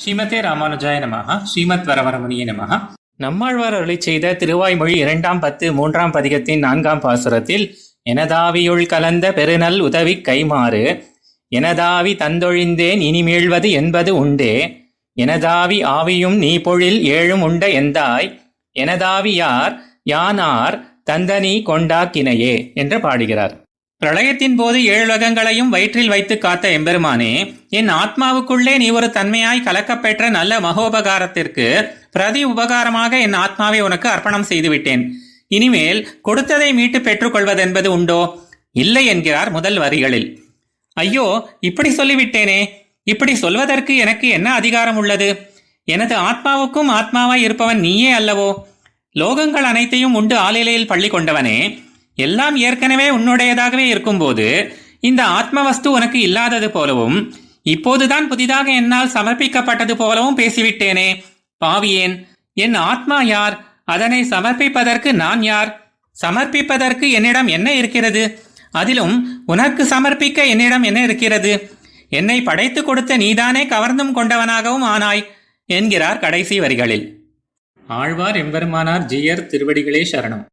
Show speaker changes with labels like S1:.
S1: ஸ்ரீமதே ராமானுஜாய நமக ஸ்ரீமத் வரவரமணிய நமக நம்மாழ்வார் அருளி செய்த திருவாய்மொழி இரண்டாம் பத்து மூன்றாம் பதிகத்தின் நான்காம் பாசுரத்தில் எனதாவியுள் கலந்த பெருநல் உதவி கைமாறு எனதாவி தந்தொழிந்தேன் இனி மீள்வது என்பது உண்டே எனதாவி ஆவியும் நீ பொழில் ஏழும் உண்ட எந்தாய் எனதாவி யார் யானார் தந்தனி கொண்டாக்கினையே என்று பாடுகிறார். பிரளயத்தின் போது ஏழுலகங்களையும் வயிற்றில் வைத்து காத்த எம்பெருமானே என் ஆத்மாவுக்குள்ளே நீ ஒரு தன்மையாய் கலக்கப்பெற்ற நல்ல மகோபகாரத்திற்கு பிரதி உபகாரமாக என் ஆத்மாவை உனக்கு அர்ப்பணம் செய்துவிட்டேன். இனிமேல் கொடுத்ததை மீட்டு பெற்றுக்கொள்வதென்பது உண்டோ? இல்லை என்கிறார் முதல் வரிகளில். ஐயோ இப்படி சொல்லிவிட்டேனே. இப்படி சொல்வதற்கு எனக்கு என்ன அதிகாரம் உள்ளது? எனது ஆத்மாவுக்கும் ஆத்மாவாய் இருப்பவன் நீயே அல்லவோ? லோகங்கள் அனைத்தையும் உண்டு ஆளிலையில் பள்ளி கொண்டவனே எல்லாம் ஏற்கனவே உன்னுடையதாகவே இருக்கும்போது இந்த ஆத்மவஸ்து உனக்கு இல்லாதது போலவும் இப்போதுதான் புதிதாக என்னால் சமர்ப்பிக்கப்பட்டது போலவும் பேசிவிட்டேனே. பாவியேன் என் ஆத்மா யார்? அதனை சமர்ப்பிப்பதற்கு நான் யார்? சமர்ப்பிப்பதற்கு என்னிடம் என்ன இருக்கிறது? அதிலும் உனக்கு சமர்ப்பிக்க என்னிடம் என்ன இருக்கிறது? என்னை படைத்து கொடுத்த நீதானே கவர்ந்தும் கொண்டவனாகவும் ஆனாய் என்கிறார் கடைசி வரிகளில். ஆழ்வார் எம்பெருமானார் ஜீயர் திருவடிகளே சரணம்.